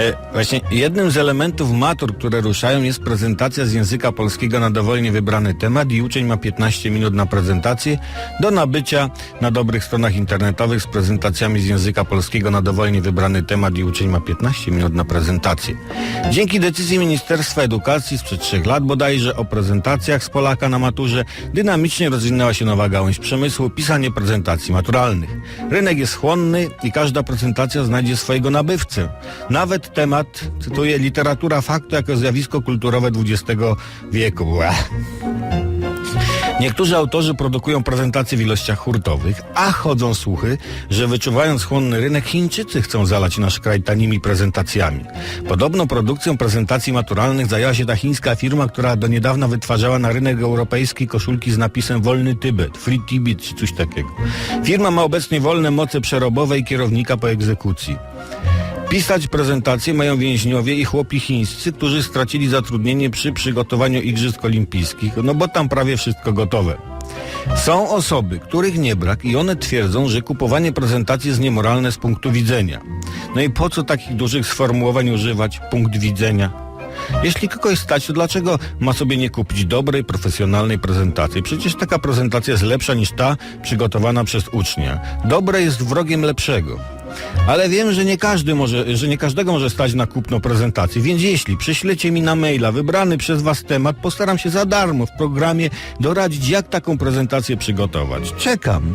E, właśnie jednym z elementów matur, które ruszają jest prezentacja z języka polskiego na dowolnie wybrany temat i uczeń ma 15 minut na prezentację do nabycia na dobrych stronach internetowych z prezentacjami z języka polskiego na dowolnie wybrany temat i uczeń ma 15 minut na prezentację. Dzięki decyzji Ministerstwa Edukacji sprzed trzech lat bodajże o prezentacjach z Polaka na maturze dynamicznie rozwinęła się nowa gałąź przemysłu pisanie prezentacji maturalnych. Rynek jest chłonny i każda prezentacja znajdzie swojego nabywcę. Nawet temat, cytuję, literatura faktu jako zjawisko kulturowe XX wieku. Niektórzy autorzy produkują prezentacje w ilościach hurtowych, a chodzą słuchy, że wyczuwając chłonny rynek, Chińczycy chcą zalać nasz kraj tanimi prezentacjami. Podobno produkcją prezentacji maturalnych zajęła się ta chińska firma, która do niedawna wytwarzała na rynek europejski koszulki z napisem Wolny Tybet, Free Tibet czy coś takiego. Firma ma obecnie wolne moce przerobowe i kierownika po egzekucji. Pisać prezentacje mają więźniowie i chłopi chińscy, którzy stracili zatrudnienie przy przygotowaniu Igrzysk Olimpijskich, no bo tam prawie wszystko gotowe. Są osoby, których nie brak i one twierdzą, że kupowanie prezentacji jest niemoralne z punktu widzenia. No i po co takich dużych sformułowań używać? Punkt widzenia. Jeśli kogoś stać, to dlaczego ma sobie nie kupić dobrej, profesjonalnej prezentacji? Przecież taka prezentacja jest lepsza niż ta przygotowana przez ucznia. Dobre jest wrogiem lepszego. Ale wiem, że nie każdy może, że nie każdego może stać na kupno prezentacji, więc jeśli przyślecie mi na maila wybrany przez Was temat, postaram się za darmo w programie doradzić, jak taką prezentację przygotować. Czekam.